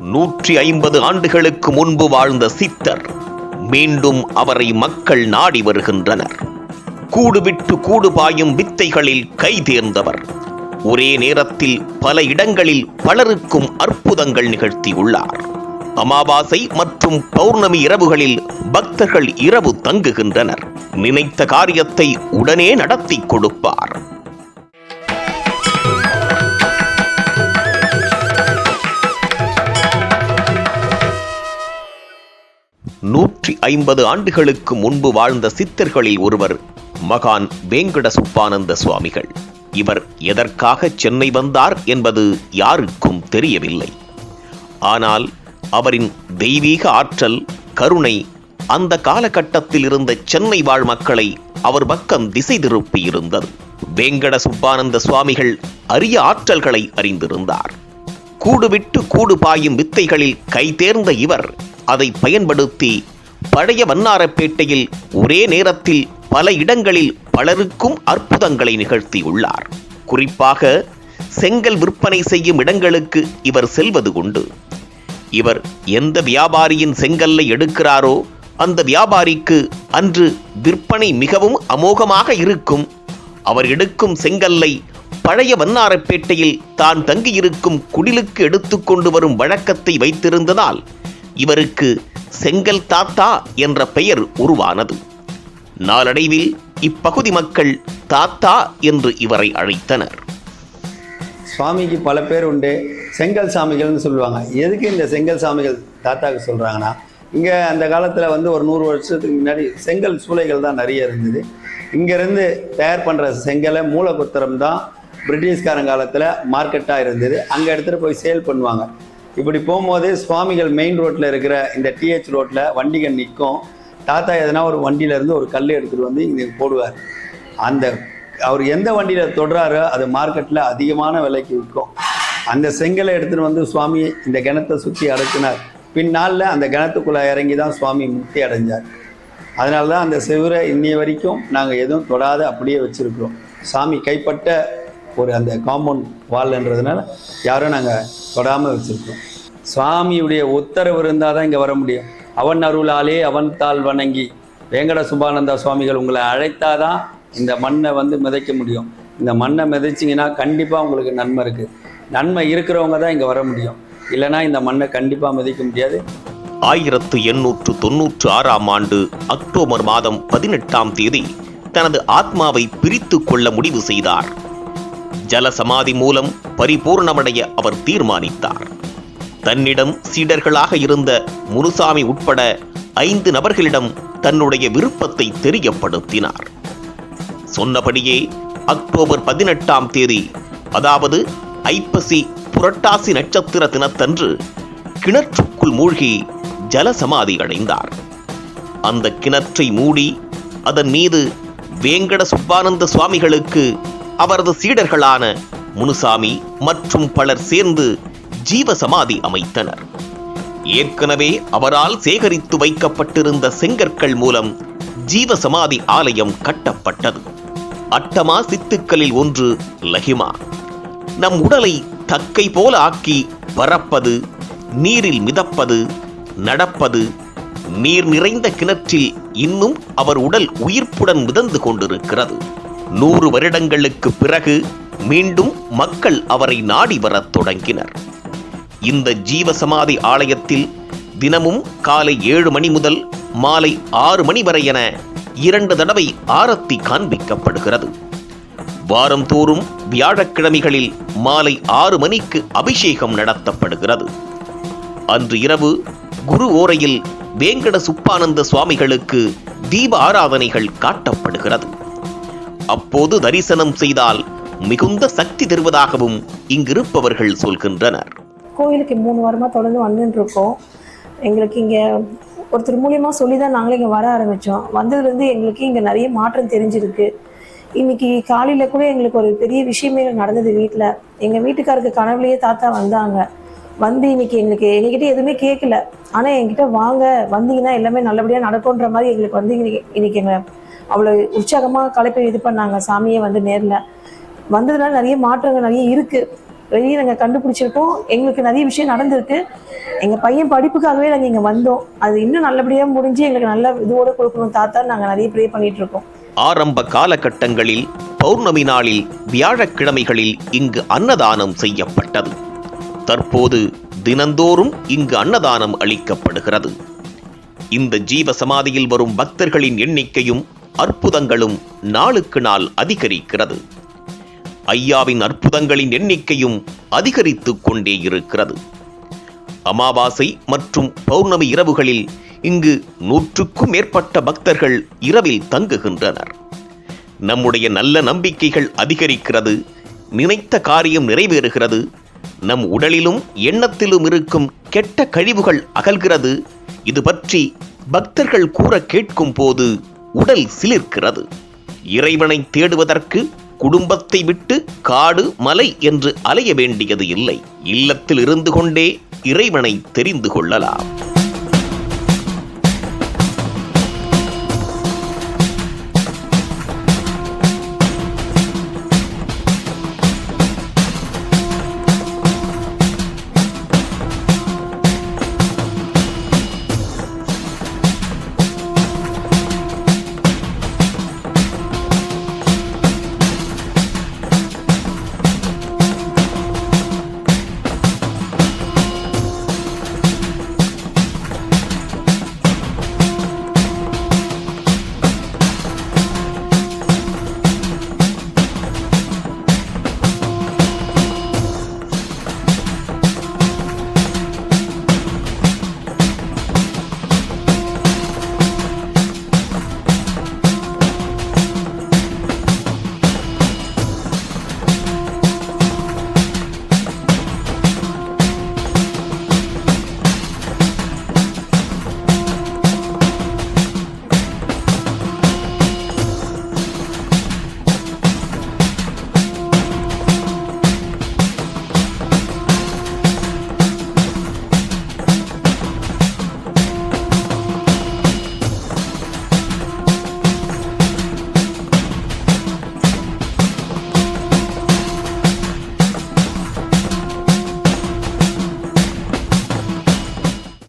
நூற்றி ஐம்பது ஆண்டுகளுக்கு முன்பு வாழ்ந்த சித்தர் மீண்டும் அவரை மக்கள் நாடி வருகின்றனர். கூடு விட்டு கூடு பாயும் வித்தைகளில் கை தேர்ந்தவர். ஒரே நேரத்தில் பல இடங்களில் பலருக்கும் அற்புதங்கள் நிகழ்த்தியுள்ளார். அமாவாசை மற்றும் பௌர்ணமி இரவுகளில் பக்தர்கள் இரவு தங்குகின்றனர். நினைத்த காரியத்தை உடனே நடத்தி கொடுப்பார். நூற்றி ஐம்பது ஆண்டுகளுக்கு முன்பு வாழ்ந்த சித்தர்களில் ஒருவர் மகான் வேங்கட சுப்பானந்த சுவாமிகள். இவர் எதற்காக சென்னை வந்தார் என்பது யாருக்கும் தெரியவில்லை. ஆனால் அவரின் தெய்வீக ஆற்றல் கருணை அந்த காலகட்டத்தில் இருந்த சென்னை வாழ் மக்களை அவர் பக்கம் திசை திருப்பியிருந்தது. வேங்கட சுப்பானந்த சுவாமிகள் அரிய ஆற்றல்களை அறிந்திருந்தார். கூடுவிட்டு கூடு பாயும் வித்தைகளில் கைதேர்ந்த இவர் அதை பயன்படுத்தி பழைய வண்ணாரப்பேட்டையில் ஒரே நேரத்தில் பல இடங்களில் பலருக்கும் அற்புதங்களை நிகழ்த்தியுள்ளார். குறிப்பாக செங்கல் விற்பனை செய்யும் இடங்களுக்கு இவர் செல்வது உண்டு. இவர் எந்த வியாபாரியின் செங்கல்லை எடுக்கிறாரோ அந்த வியாபாரிக்கு அன்று விற்பனை மிகவும் அமோகமாக இருக்கும். அவர் எடுக்கும் செங்கல்லை பழைய வண்ணாரப்பேட்டையில் தான் தங்கியிருக்கும் குடிலுக்கு எடுத்துக்கொண்டு வரும் வழக்கத்தை வைத்திருந்ததால் இவருக்கு செங்கல் தாத்தா என்ற பெயர் உருவானது. நாளடைவில் இப்பகுதி மக்கள் தாத்தா என்று இவரை அழைத்தனர். சுவாமிக்கு பல பேர் உண்டு. செங்கல் சாமிகள்னு சொல்லுவாங்க. எதுக்கு இந்த செங்கல் சாமிகள் தாத்தாக்கு சொல்கிறாங்கன்னா இங்கே அந்த காலத்தில் வந்து ஒரு நூறு வருஷத்துக்கு முன்னாடி செங்கல் சூளைகள் தான் நிறைய இருந்தது. இங்கேருந்து தயார் பண்ணுற செங்கலை மூலகுத்திரம் தான் பிரிட்டிஷ்காரன் காலத்தில் மார்க்கெட்டாக இருந்தது. அங்கே எடுத்துகிட்டு போய் சேல் பண்ணுவாங்க. இப்படி போகும்போது சுவாமிகள் மெயின் ரோட்டில் இருக்கிற இந்த டிஹெச் ரோட்டில் வண்டிகள் நிற்கும். தாத்தா எதனா ஒரு வண்டியிலேருந்து ஒரு கல் எடுத்துகிட்டு வந்து இங்கே போடுவார். அந்த அவர் எந்த வண்டியில் தொடுறாரோ அது மார்க்கெட்டில் அதிகமான விலைக்கு விற்கும். அந்த செங்கலை எடுத்துகிட்டு வந்து சுவாமி இந்த கிணத்தை சுற்றி அடைச்சினார். பின்னாளில் அந்த கிணத்துக்குள்ளே இறங்கி தான் சுவாமி முக்தி அடைஞ்சார். அதனால தான் அந்த செவுரை இன்னைய வரைக்கும் நாங்கள் எதுவும் தொடாத அப்படியே வச்சுருக்கிறோம். சாமி கைப்பட்ட ஒரு அந்த காம்பவுண்ட் வால்ன்றதுனால யாரும் நாங்கள் தொடாமல் வச்சுருக்கோம் சுவாமியுடைய உத்தரவு இருந்தால் தான் இங்கே வர முடியும். அவன் அருளாலே அவன் தாள் வணங்கி வேங்கட சுபானந்தா சுவாமிகள் உங்களை அழைத்தாதான் இந்த மண்ணை வந்து மிதைக்க முடியும். இந்த மண்ணை மிதைச்சிங்கன்னா கண்டிப்பாக உங்களுக்கு நன்மை இருக்குது நன்மை இருக்கிறவங்க தான் இங்கே வர முடியும். இல்லைன்னா இந்த மண்ணை கண்டிப்பாக மிதிக்க முடியாது. ஆயிரத்து எண்ணூற்று தொன்னூற்று ஆறாம் ஆண்டு அக்டோபர் மாதம் பதினெட்டாம் தேதி தனது ஆத்மாவை பிரித்து கொள்ள முடிவு செய்தார். ஜல சமாதி மூலம் பரிபூர்ணமடைய அவர் தீர்மானித்தார். தன்னிடம் சீடர்களாக இருந்த முனுசாமி உட்பட ஐந்து நபர்களிடம் தன்னுடைய விருப்பத்தை தெரியப்படுத்தினார். சொன்னபடியே அக்டோபர் பதினெட்டாம் தேதி அதாவது ஐப்பசி புரட்டாசி நட்சத்திர தினத்தன்று கிணற்றுக்குள் மூழ்கி ஜலசமாதி அடைந்தார். அந்த கிணற்றை மூடி அதன் மீது வேங்கட சுப்பானந்த சுவாமிகளுக்கு அவரது சீடர்களான முனுசாமி மற்றும் பலர் சேர்ந்து ஜீவசமாதி அமைத்தனர். ஏற்கனவே அவரால் சேகரித்து வைக்கப்பட்டிருந்த செங்கற்கள் மூலம் ஜீவசமாதி ஆலயம் கட்டப்பட்டது. அட்டமா சித்துக்களில் ஒன்று லஹிமா நம் உடலை தக்கை போல ஆக்கி பறப்பது நீரில் மிதப்பது நடப்பது நீர் நிறைந்த கிணற்றில் இன்னும் அவர் உடல் உயிர்ப்புடன் மிதந்து கொண்டிருக்கிறது. நூறு வருடங்களுக்கு பிறகு மீண்டும் மக்கள் அவரை நாடி வரத் தொடங்கினர். இந்த ஜீவசமாதி ஆலயத்தில் தினமும் காலை ஏழு மணி முதல் மாலை ஆறு மணி வரை என இரண்டு தடவை ஆரத்தி காண்பிக்கப்படுகிறது. வாரந்தோறும் வியாழக்கிழமைகளில் மாலை ஆறு மணிக்கு அபிஷேகம் நடத்தப்படுகிறது. அன்று இரவு குரு ஓரையில் வேங்கட சுப்பானந்த சுவாமிகளுக்கு தீப ஆராதனைகள் காட்டப்படுகிறது. அப்போது தரிசனம் செய்தால் மிகுந்த சக்தி தருவதாகவும் இங்கிருப்பவர்கள் சொல்கின்றனர். கோயிலுக்கு மூணு வாரமாக தொடர்ந்து வந்துட்டுருக்கோம். எங்களுக்கு இங்கே ஒருத்தர் மூலியமாக சொல்லி தான் நாங்களே இங்கே வர ஆரம்பித்தோம் வந்ததுலேருந்து எங்களுக்கு இங்கே நிறைய மாற்றம் தெரிஞ்சிருக்கு. இன்னைக்கு காலையில் கூட எங்களுக்கு ஒரு பெரிய விஷயமே நடந்தது வீட்டில் எங்கள் வீட்டுக்காருக்கு கனவுலேயே தாத்தா வந்தாங்க. வந்து இன்னைக்கு எங்களுக்கு எங்ககிட்ட எதுவுமே கேட்கல ஆனால் என்கிட்ட வாங்க வந்தீங்கன்னா எல்லாமே நல்லபடியாக நடக்கும்ன்ற மாதிரி எங்களுக்கு வந்து இன்னைக்கு இன்னைக்கு எங்கள் அவ்வளோ உற்சாகமாக கலைப்பை இது பண்ணாங்க. சாமியே வந்து நேரில். வந்ததுனால நிறைய மாற்றங்கள் நிறைய இருக்குது வெளியே நாங்கள் கண்டுபிடிச்சிருக்கோம். எங்களுக்கு நிறைய விஷயம் நடந்திருக்கு. எங்கள் பையன் படிப்புக்காகவே நாங்கள் இங்கே வந்தோம். அது இன்னும் நல்லபடியாக முடிஞ்சு எங்களுக்கு நல்ல இதோடு கொடுக்கணும் தாத்தா நாங்கள் நிறைய ப்ரே பண்ணிட்டு இருக்கோம் ஆரம்ப காலகட்டங்களில் பௌர்ணமி நாளில் வியாழக்கிழமைகளில் இங்கு அன்னதானம் செய்யப்பட்டது. தற்போது தினந்தோறும் இங்கு அன்னதானம் அளிக்கப்படுகிறது. இந்த ஜீவ சமாதியில் வரும் பக்தர்களின் எண்ணிக்கையும் அற்புதங்களும் நாளுக்கு நாள் அதிகரிக்கிறது. ஐயாவின் அற்புதங்களின் எண்ணிக்கையும் அதிகரித்து கொண்டே இருக்கிறது. அமாவாசை மற்றும் பௌர்ணமி இரவுகளில் இங்கு நூற்றுக்கும் மேற்பட்ட பக்தர்கள் இரவில் தங்குகின்றனர். நம்முடைய நல்ல நம்பிக்கைகள் அதிகரிக்கிறது நினைத்த காரியம் நிறைவேறுகிறது நம் உடலிலும் எண்ணத்திலும் இருக்கும் கெட்ட கழிவுகள் அகல்கிறது இது பற்றி பக்தர்கள் கூற கேட்கும் போது உடல் சிலிர்க்கிறது. இறைவனை தேடுவதற்கு குடும்பத்தை விட்டு காடு மலை என்று அலைய வேண்டியது இல்லை. இல்லத்தில் இருந்து கொண்டே இறைவனை தெரிந்து கொள்ளலாம்.